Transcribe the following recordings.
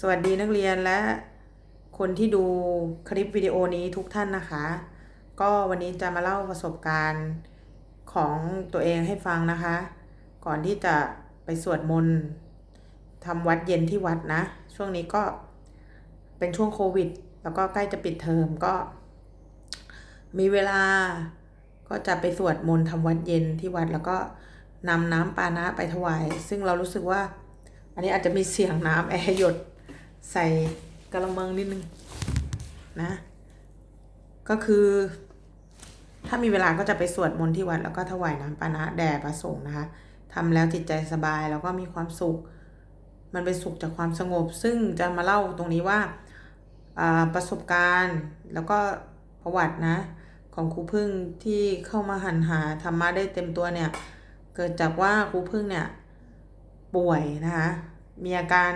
สวัสดีนักเรียนและคนที่ดูคลิปวิดีโอนี้ทุกท่านนะคะ ก็วันนี้จะมาเล่าประสบการณ์ของตัวเองให้ฟังนะคะ ก่อนที่จะไปสวดมนต์ทำวัดเย็นที่วัดนะ ช่วงนี้ก็เป็นช่วงโควิด แล้วก็ใกล้จะปิดเทอมก็ มีเวลาก็จะไปสวดมนต์ทำวัดเย็นที่วัดแล้วก็นำน้ำปานะไปถวาย ซึ่งเรารู้สึกว่า อันนี้อาจจะมีเสียงน้ำแอร์หยด ใส่กระมังนิดนึงนะ ก็คือ ถ้ามีเวลาก็จะไปสวดมนต์ที่วัดแล้วก็ถวายน้ำปานะแด่พระสงฆ์นะคะทำแล้วจิตใจสบายแล้วก็มีความสุข มันเป็นสุขจากความสงบ ซึ่งจะมาเล่าตรงนี้ว่าอ่าประสบการณ์แล้วก็ประวัตินะ ของครูพึ่งที่เข้ามาหันหาธรรมะได้เต็มตัวเนี่ย เกิดจากว่าครูพึ่งเนี่ยป่วยนะคะมีอาการ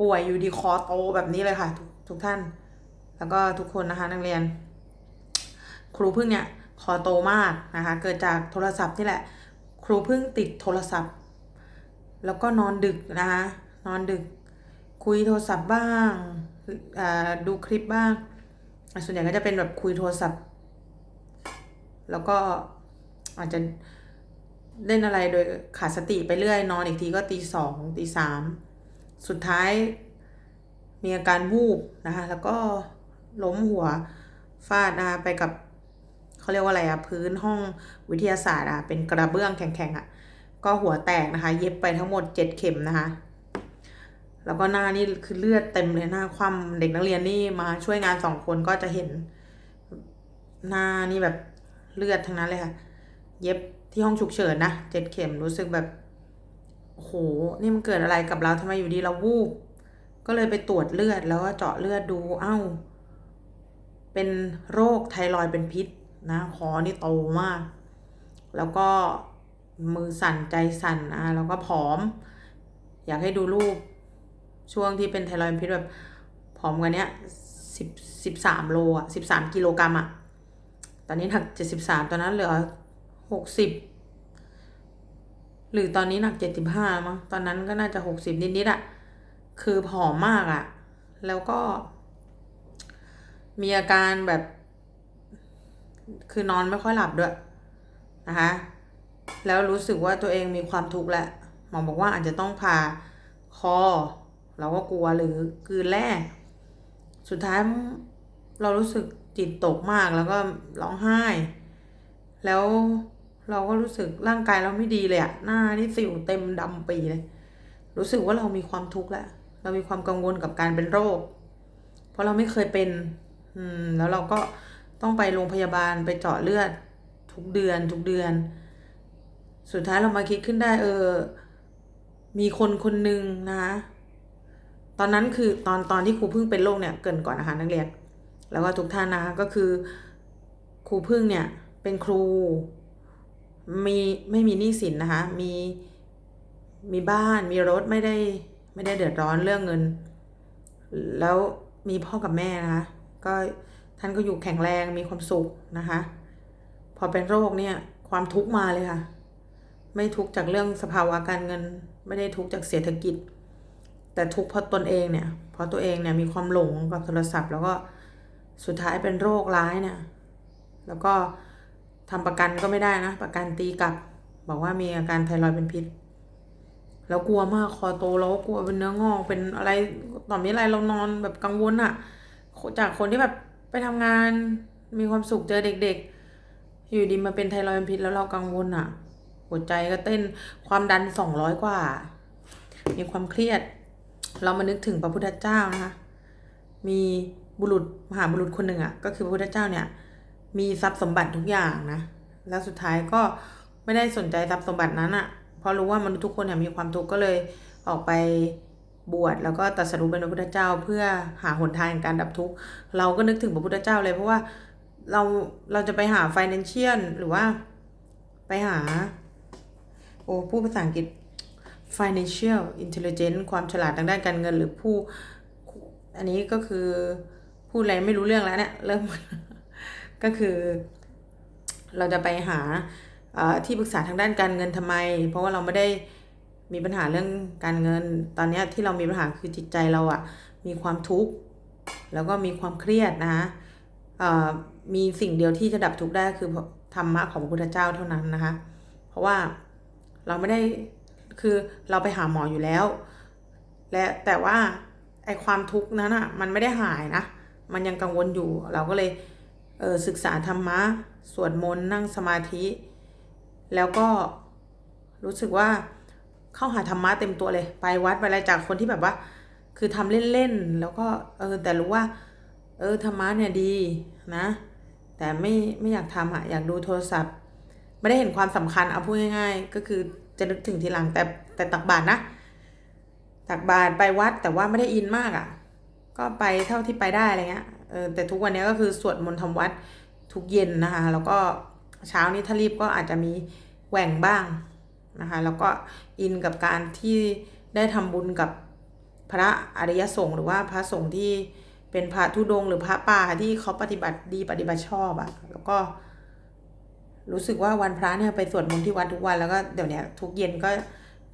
ป่วยอยู่ดีคอโตแบบนี้เลยค่ะ ทุกทุกท่าน แล้วก็ทุกคนนะคะ นักเรียน ครูพึ่งเนี่ยคอโตมากนะคะ เกิดจากโทรศัพท์นี่แหละ ครูพึ่งติดโทรศัพท์ แล้วก็นอนดึกนะคะนอนดึก คุยโทรศัพท์บ้างอ่าดูคลิปบ้าง ส่วนใหญ่ก็จะเป็นแบบคุยโทรศัพท์ แล้วก็อาจจะเล่นอะไรโดยขาดสติไปเรื่อยนอนอีกทีก็ตีสองตีสาม สุดท้ายมีอาการวูบนะคะแล้วก็ล้มหัวฟาดนะคะไปกับเขาเรียกว่าอะไรอะพื้นห้องวิทยาศาสตร์อะเป็นกระเบื้องแข็งๆอะก็หัวแตกนะคะ เย็บไปทั้งหมดเจ็ดเข็มนะคะ แล้วก็หน้านี่คือเลือดเต็มเลยหน้าคว่ำเด็กนักเรียนนี่มาช่วยงานสองคนก็จะเห็น หน้านี่แบบเลือดทั้งนั้นเลยค่ะ เย็บที่ห้องฉุกเฉินนะเจ็ดเข็มรู้สึกแบบ โห นี่มันเกิดอะไรกับเราทำไมอยู่ดีเราวูบ ก็เลยไปตรวจเลือดแล้วก็เจาะเลือดดู เอ้า เป็นโรคไทรอยด์เป็นพิษนะคอนี่โตมาก แล้วก็มือสั่นใจสั่นนะแล้วก็ผอม อยากให้ดูรูป ช่วงที่เป็นไทรอยด์พิษแบบผอมกว่าเนี้ยสิบสิบสามโลอะสิบสามกิโลกรัมอะ ตอนนี้หนักเจ็ดสิบสามตอนนั้นเหลือหกสิบ หรือตอนนี้หนักเจ็ดสิบห้ามั้งตอนนั้นก็น่าจะหกสิบนิดๆอะคือผอมมากอะแล้วก็ มีอาการแบบ คือนอนไม่ค่อยหลับด้วยนะคะ แล้วรู้สึกว่าตัวเองมีความทุกข์แหละหมอบอกว่าอาจจะต้องผ่าคอ เราก็กลัวหรือกืนแร่สุดท้ายเรารู้สึกจิตตกมากแล้วก็ร้องไห้ แล้ว เราก็รู้สึกร่างกายเราไม่ดีเลยอะหน้านี่สิวเต็มดำปีเลย รู้สึกว่าเรามีความทุกข์แล้วเรามีความกังวลกับการเป็นโรค เพราะเราไม่เคยเป็น อืม แล้วเราก็ต้องไปโรงพยาบาลไปเจาะเลือด ทุกเดือน ทุกเดือน สุดท้ายเรามาคิดขึ้นได้ เออ มีคนคนหนึ่งนะตอนนั้นคือตอนตอนที่ครูพึ่งเป็นโรคเนี่ยเกินก่อนนะคะนักเรียน แล้วก็ทุกท่านนะคะก็คือ ครูพึ่งเนี่ย เป็นครู มีไม่มีหนี้สินนะคะ มีมีบ้านมีรถไม่ได้ไม่ได้เดือดร้อนเรื่องเงิน แล้วมีพ่อกับแม่นะคะ ก็ท่านก็อยู่แข็งแรงมีความสุขนะคะ พอเป็นโรคเนี่ยความทุกข์มาเลยค่ะ ไม่ทุกข์จากเรื่องสภาวะการเงิน ไม่ได้ทุกข์จากเศรษฐกิจ แต่ทุกข์เพราะตนเองเนี่ยเพราะตัวเองเนี่ยมีความหลงกับโทรศัพท์ แล้วก็สุดท้ายเป็นโรคร้ายเนี่ยแล้วก็ ทำประกันก็ไม่ได้นะ ประกันตีกลับ บอกว่ามีอาการไทรอยด์เป็นพิษ แล้วกลัวมากคอโตแล้วก็กลัวเป็นเนื้องอกเป็นอะไรตอนนี้อะไรเรานอนแบบกังวลอะจากคนที่แบบไปทำงานมีความสุขเจอเด็ก ๆ อยู่ดีมาเป็นไทรอยด์เป็นพิษแล้วเรากังวลอะหัวใจก็เต้นความดันสองร้อยกว่า มีความเครียด เรามานึกถึงพระพุทธเจ้านะคะ มีบุรุษมหาบุรุษคนหนึ่งอะก็คือพระพุทธเจ้าเนี่ย มีทรัพย์สมบัติทุกอย่างนะ แล้วสุดท้ายก็ไม่ได้สนใจทรัพย์สมบัตินั้นอะเพราะรู้ว่ามนุษย์ทุกคนเนี่ยมีความทุกข์ก็เลยออกไปบวชแล้วก็ตรัสรู้เป็นพระพุทธเจ้าเพื่อหาหนทางแห่งการดับทุกข์ เราก็นึกถึงพระพุทธเจ้าเลยเพราะว่าเราเราจะไปหา financial หรือว่าไปหา โอ้พูดภาษาอังกฤษ financial intelligence ความฉลาดทางด้านการเงินหรือผู้ อันนี้ก็คือ พูดอะไรไม่รู้เรื่องแล้วเนี่ยเริ่ม ก็คือ เราจะไปหาที่ปรึกษาทางด้านการเงินทำไม เพราะว่าเราไม่ได้มีปัญหาเรื่องการเงิน ตอนนี้ที่เรามีปัญหาคือจิตใจเราอะมีความทุกข์แล้วก็มีความเครียดนะคะมีสิ่งเดียวที่จะดับทุกข์ได้คือธรรมะของพระพุทธเจ้าเท่านั้นนะคะ เพราะว่าเราไม่ได้คือเราไปหาหมออยู่แล้ว และแต่ว่าไอความทุกข์นั้นอะมันไม่ได้หายนะ มันยังกังวลอยู่เราก็เลย ศึกษาธรรมะ สวดมนต์นั่งสมาธิ แล้วก็รู้สึกว่าเข้าหาธรรมะเต็มตัวเลย ไปวัดไปอะไรจากคนที่แบบว่า คือทำเล่นๆ แล้วก็เออแต่รู้ว่า เออธรรมะเนี่ยดีนะ แต่ไม่ไม่อยากทำอะอยากดูโทรศัพท์ ไม่ได้เห็นความสำคัญเอาพูดง่าย ๆ ก็คือจะนึกถึงทีหลังแต่แต่ตักบาตรนะตักบาตรไปวัดแต่ว่าไม่ได้อินมากอะ่ะ ก็ไปเท่าที่ไปได้อะไรเงี้ย แต่ทุกวันนี้ก็คือสวดมนต์ทำวัดทุกเย็นนะคะ แล้วก็เช้านี้ถ้ารีบก็อาจจะมีแหว่งบ้างนะคะ แล้วก็อินกับการที่ได้ทำบุญกับพระอริยสงฆ์หรือว่าพระสงฆ์ที่เป็นพระธุดง หรือพระป่าที่เขาปฏิบัติดีปฏิบัติชอบอะแล้วก็รู้สึกว่าวันพระเนี่ยไปสวดมนต์ที่วัดทุกวันแล้วก็เดี๋ยวนี้ทุกเย็นก็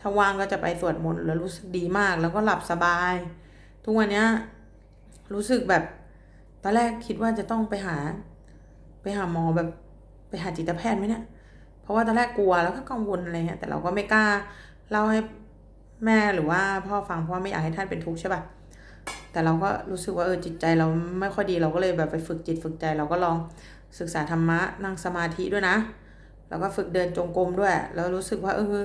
ถ้าว่างก็จะไปสวดมนต์แล้วรู้สึกดีมาก แล้วก็หลับสบาย ทุกวันเนี้ยรู้สึกแบบ ตอนแรกคิดว่าจะต้องไปหา ไปหาหมอแบบไปหาจิตแพทย์ไหมเนี่ยเพราะว่าตอนแรกกลัวแล้วก็กังวลอะไรเงี้ยแต่เราก็ไม่กล้าเล่าให้แม่หรือว่าพ่อฟังเพราะว่าไม่อยากให้ท่านเป็นทุกข์ใช่ปะแต่เราก็รู้สึกว่าเออจิตใจเราไม่ค่อยดีเราก็เลยแบบไปฝึกจิตฝึกใจเราก็ลองศึกษาธรรมะนั่งสมาธิด้วยนะ แล้วก็ฝึกเดินจงกรมด้วย แล้วรู้สึกว่าเออ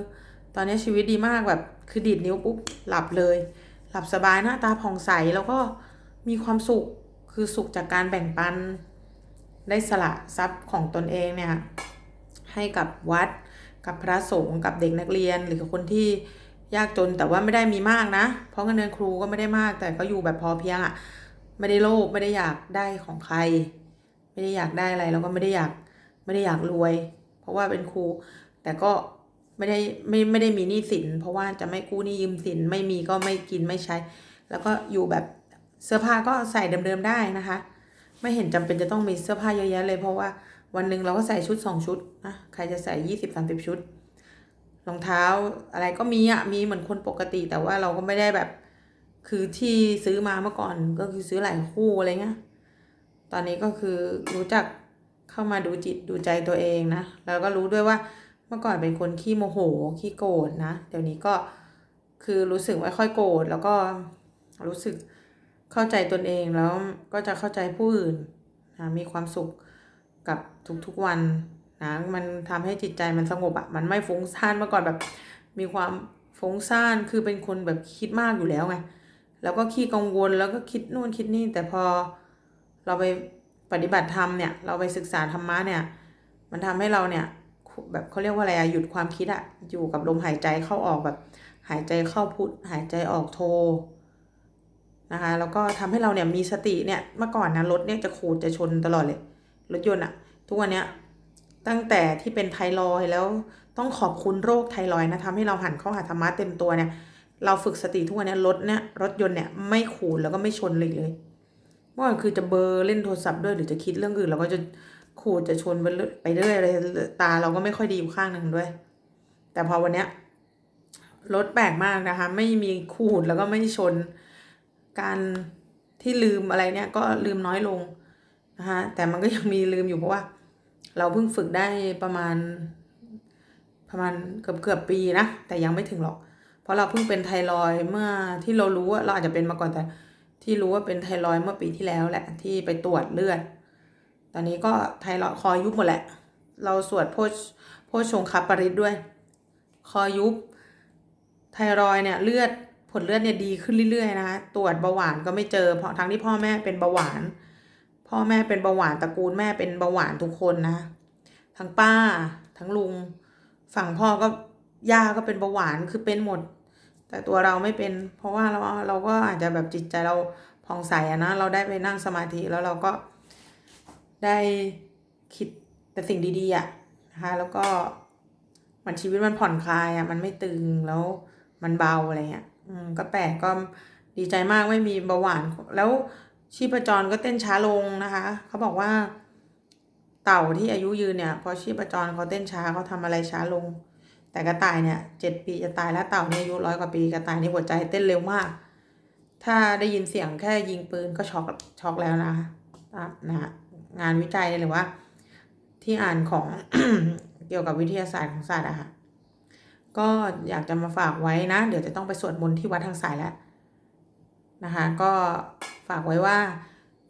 ตอนนี้ชีวิตดีมากแบบคือดีดนิ้วปุ๊บหลับเลย หลับสบายหน้าตาผ่องใสแล้วก็มีความสุข คือสุขจากการแบ่งปันได้สละทรัพย์ของตนเองเนี่ยให้กับวัดกับพระสงฆ์กับเด็กนักเรียนหรือกับคนที่ยากจนแต่ว่าไม่ได้มีมากนะ เพราะเงินเดือนครูก็ไม่ได้มาก แต่ก็อยู่แบบพอเพียงอะ่ะไม่ได้โลภไม่ได้อยากได้ของใคร ไม่ได้อยากได้อะไรแล้วก็ไม่ได้อยากไม่ได้อยากรวย เพราะว่าเป็นครู แต่ก็ไม่ได้ไม่ไม่ได้มีหนี้สิน เพราะว่าจะไม่กู้หนี้ยืมสินไม่มีก็ไม่กินไม่ใช้ แล้วก็อยู่แบบ เสื้อผ้าก็ใส่เดิมๆได้นะคะ ไม่เห็นจำเป็นจะต้องมีเสื้อผ้าเยอะแยะเลยเพราะว่าวันหนึ่งเราก็ใส่ชุดสองชุดนะใครจะใส่ยี่สิบสามสิบชุดรองเท้าอะไรก็มีอะมีเหมือนคนปกติ แต่ว่าเราก็ไม่ได้แบบ คือที่ซื้อมาเมื่อก่อนก็คือซื้อหลายคู่อะไรเงี้ยตอนนี้ก็คือรู้จักเข้ามาดูจิตดูใจตัวเองนะ แล้วก็รู้ด้วยว่าเมื่อก่อนเป็นคนขี้โมโหขี้โกรธนะ เดี๋ยวนี้ก็คือรู้สึกไม่ค่อยโกรธแล้วก็รู้สึก เข้าใจตนเองแล้วก็จะเข้าใจผู้อื่นนะมีความสุขกับทุกๆวันนะมันทำให้จิตใจมันสงบอะมันไม่ฟุ้งซ่านเมื่อก่อนแบบมีความฟุ้งซ่านคือเป็นคนแบบคิดมากอยู่แล้วไงแล้วก็ขี้กังวลแล้วก็คิดนู่นคิดนี่ แต่พอเราไปปฏิบัติธรรมเนี่ย เราไปศึกษาธรรมะเนี่ย มันทำให้เราเนี่ยแบบเขาเรียกว่าอะไรอะหยุดความคิดอะอยู่กับลมหายใจเข้าออกแบบ หายใจเข้าพุทหายใจออกโท นะคะแล้วก็ทำให้เราเนี่ยมีสติเนี่ยเมื่อก่อนนะรถเนี่ยจะขูดจะชนตลอดเลย รถยนต์อะทุกวันเนี้ยตั้งแต่ที่เป็นไทรอยแล้วต้องขอบคุณโรคไทรอยนะทำให้เราหันเข้าหาธรรมะเต็มตัวเนี่ย เราฝึกสติทุกวันนี้รถเนี่ยรถยนต์เนี่ยไม่ขูดแล้วก็ไม่ชนเลยเลยเมื่อก่อนคือจะเบอร์เล่นโทรศัพท์ด้วยหรือจะคิดเรื่องอื่นเราก็จะขูดจะชนไปเรื่อยไปเรื่อยเลยตาเราก็ไม่ค่อยดีอยู่ข้างหนึ่งด้วย แต่พอวันเนี้ยรถแปลกมากนะคะ ไม่มีขูดแล้วก็ไม่ชน การที่ลืมอะไรเนี่ยก็ลืมน้อยลงนะคะแต่มันก็ยังมีลืมอยู่เพราะว่า เราเพิ่งฝึกได้ประมาณ ประมาณเกือบเกือบปีนะแต่ยังไม่ถึงหรอก เพราะเราเพิ่งเป็นไทรอยเมื่อที่เรารู้ว่าเราอาจจะเป็นมาก่อนแต่ที่รู้ว่าเป็นไทรอยเมื่อปีที่แล้วแหละที่ไปตรวจเลือด ตอนนี้ก็ไทรอยคอยุบหมดแหละ เราสวดโพชโพชงคับปริตด้วย คอยุบไทรอยเนี่ยเลือด ลเลือดเนี่ยดีขึ้นเรื่อยๆนะคะตรวจเบาหวานก็ไม่เจอ เพราะทั้งที่พ่อแม่เป็นเบาหวาน พ่อแม่เป็นเบาหวานตระกูลแม่เป็นเบาหวานทุกคนนะ ทั้งป้า ทั้งลุง ฝั่งพ่อก็ย่าก็เป็นเบาหวานคือเป็นหมด แต่ตัวเราไม่เป็น เพราะว่าเราเราก็อาจจะแบบจิตใจเราผ่องใสอะนะเราได้ไปนั่งสมาธิแล้วเราก็ได้คิดแต่สิ่งดีๆอะนะคะแล้วก็มันชีวิตมันผ่อนคลายอะมันไม่ตึงแล้วมันเบาอะไรเงี้ย ก็แปลกก็ดีใจมากไม่มีเบาหวาน แล้วชีพจรก็เต้นช้าลงนะคะ เขาบอกว่า เต่าที่อายุยืนเนี่ยพอชีพจรเขาเต้นช้าเขาทำอะไรช้าลง แต่กระต่ายเนี่ยเจ็ดปีจะตายแล้วเต่าเนี่ยอายุร้อยกว่าปีกระต่ายนี่หัวใจเต้นเร็วมาก ถ้าได้ยินเสียงแค่ยิงปืนก็ช็อกช็อกแล้วนะอะนะฮะงานวิจัยหรือว่า ที่อ่านของเกี่ยวกับวิทยาศาสตร์ของสัตว์อะค่ะ ก็อยากจะมาฝากไว้นะ เดี๋ยวจะต้องไปสวดมนต์ที่วัดทางสายแล้วนะคะ ก็ฝากไว้ว่า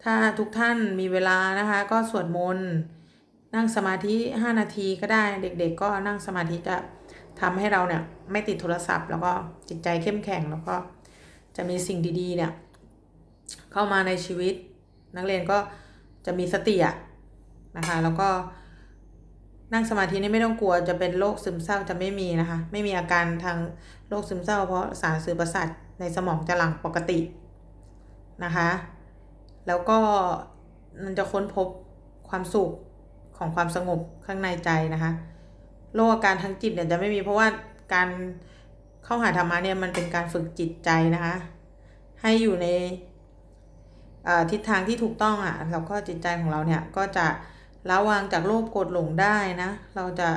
ถ้าทุกท่านมีเวลานะคะ ก็สวดมนต์นั่งสมาธิ 5 นาทีก็ได้เด็กๆ ก็นั่งสมาธิจะทำให้เราเนี่ยไม่ติดโทรศัพท์ แล้วก็จิตใจเข้มแข็งแล้วก็จะมีสิ่งดีๆเนี่ยเข้ามาในชีวิต นักเรียนก็จะมีสติอะนะคะ แล้วก็ นั่งสมาธินี่ไม่ต้องกลัวจะเป็นโรคซึมเศร้าจะไม่มีนะคะ ไม่มีอาการทางโรคซึมเศร้า เพราะสารสื่อประสาทในสมองจะหลั่งปกตินะคะ แล้วก็มันจะค้นพบความสุขของความสงบข้างในใจนะคะ โรคอาการทางจิตเนี่ยจะไม่มีเพราะว่าการเข้าหาธรรมะเนี่ยมันเป็นการฝึกจิตใจนะคะ ให้อยู่ในทิศทางที่ถูกต้องอะ่ะแล้วก็จิตใจของเราเนี่ยก็จะ ละวางจากโลภโกรธหลงได้นะ เราจะ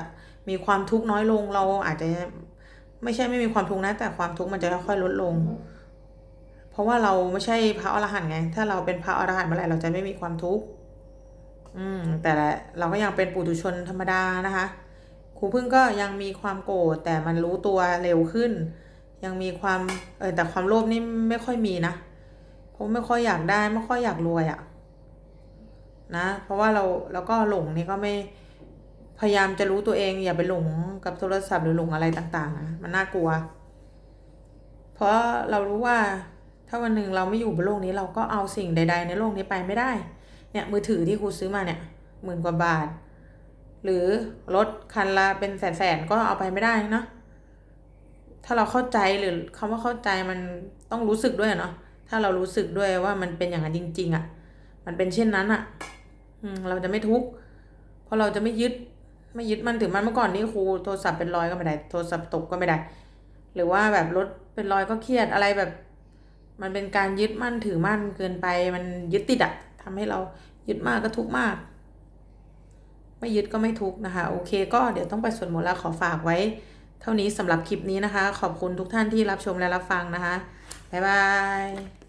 มีความทุกข์น้อยลง เราอาจจะไม่ใช่ไม่มีความทุกข์นะ แต่ความทุกข์มันจะค่อยๆลดลง เพราะว่าเราไม่ใช่พระอรหันต์ไง ถ้าเราเป็นพระอรหันต์เมื่อไหร่เราจะไม่มีความทุกข์ อืม แต่เราก็ยังเป็นปุถุชนธรรมดานะคะ ครูพึ่งก็ยังมีความโกรธแต่มันรู้ตัวเร็วขึ้น ยังมีความเออแต่ความโลภนี่ไม่ค่อยมีนะ ผมไม่ค่อยอยากได้ ไม่ค่อยอยากรวยอะ นะ เพราะว่าเราแล้วก็หลงนี่ก็ไม่พยายามจะรู้ตัวเองอย่าไปหลงกับโทรศัพท์หรือหลงอะไรต่างๆนะมันน่ากลัว เพราะเรารู้ว่าถ้าวันหนึ่งเราไม่อยู่บนโลกนี้เราก็เอาสิ่งใด ๆ ในโลกนี้ไปไม่ได้ เนี่ยมือถือที่ครูซื้อมาเนี่ยหมื่นกว่าบาท หรือรถคันละเป็นแสนๆก็เอาไปไม่ได้เนาะถ้าเราเข้าใจหรือคำว่าเข้าใจมันต้องรู้สึกด้วยเนาะถ้าเรารู้สึกด้วยว่ามันเป็นอย่างนั้นจริง ๆอะ่ะ มันเป็นเช่นนั้นอะ่ะ เราจะไม่ทุกข์เพราะเราจะไม่ยึดไม่ยึดมันถือมันเมื่อก่อนนี่ครูโทรศัพท์เป็นรอยก็ไม่ได้ โทรศัพท์ตกก็ไม่ได้ หรือว่าแบบรถเป็นรอยก็เครียดอะไรแบบ มันเป็นการยึดมั่นถือมั่นเกินไป มันยึดติดอะทำให้เรายึดมากก็ทุกข์มาก ไม่ยึดก็ไม่ทุกข์นะคะ โอเค ก็เดี๋ยวต้องไปสวดมนต์แล้วขอฝากไว้ เท่านี้สำหรับคลิปนี้นะคะ ขอบคุณทุกท่านที่รับชมและรับฟังนะคะบ๊ายบาย